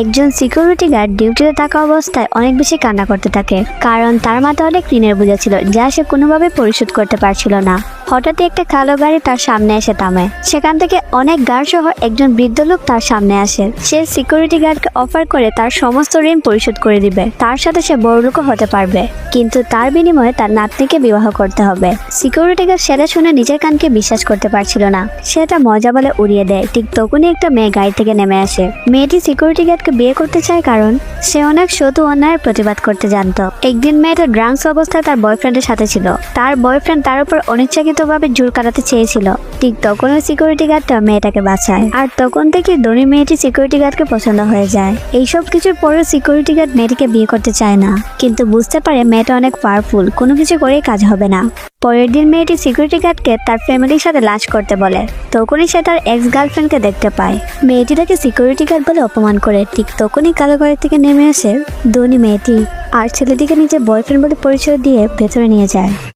একজন security guard ডিউটিতে থাকা অবস্থায় অনেক বেশি কান্না করতে থাকে। কারণ তার মাথা অনেক ঋণের বোঝা ছিল, যা সে কোনোভাবে পরিশোধ করতে পারছিল না। হঠাৎই একটা কালো গাড়ি তার সামনে এসে থামে। সেখান থেকে অনেক গার্ড সহ একজন বৃদ্ধ লোক তার সামনে আসে। সে সিকিউরিটি গার্ডকে অফার করে তার সমস্ত ঋণ পরিশোধ করে দিবে। তার সাথে সে বড়লোকও হতে পারবে। কিন্তু তার বিনিময়ে তার নাতনিকে বিবাহ করতে হবে। সিকিউরিটি গার্ড সেটা শুনে নিজের কানকে বিশ্বাস করতে পারছিল না। সে এটা মজা বলে উড়িয়ে দেয়। ঠিক তখনই একটা মেয়ে গাড়ি থেকে নেমে আসে। মেয়েটি সিকিউরিটি গার্ডকে বিয়ে করতে চায় কারণ সে অনেক শতু অন্যায়ের প্রতিবাদ করতে জানতো। একদিন মেয়েটা ড্রাঙ্কস অবস্থায় তার বয়ফ্রেন্ডের সাথে ছিল। তার বয়ফ্রেন্ড তার উপর অনিচ্ছাকৃতভাবে জোর কাটাতে চেয়েছিল। ঠিক তখন ওই সিকিউরিটি গার্ডটা মেয়েটাকে বাঁচায়। আর তখন থেকে ধনী মেয়েটি সিকিউরিটি গার্ডকে পছন্দ হয়ে যায়। এইসব কিছুর পরেও সিকিউরিটি গার্ড মেয়েটিকে বিয়ে করতে চায় না। কিন্তু বুঝতে পারে মেয়েটা অনেক পাওয়ারফুল কোনো কিছু করেই কাজ হবে না। পরের দিন মেয়েটি সিকিউরিটি গার্ডকে তার ফ্যামিলির সাথে লাঞ্চ করতে বলে। তখনই সে তার এক্স গার্লফ্রেন্ডকে দেখতে পায়। মেয়েটি তাকে সিকিউরিটি গার্ড বলে অপমান করে। ঠিক তখনই কালো ঘরের থেকে নেমে আসে ধনী মেয়েটি। আর ছেলেটিকে নিজের বয়ফ্রেন্ড বলে পরিচয় দিয়ে ভেতরে নিয়ে যায়।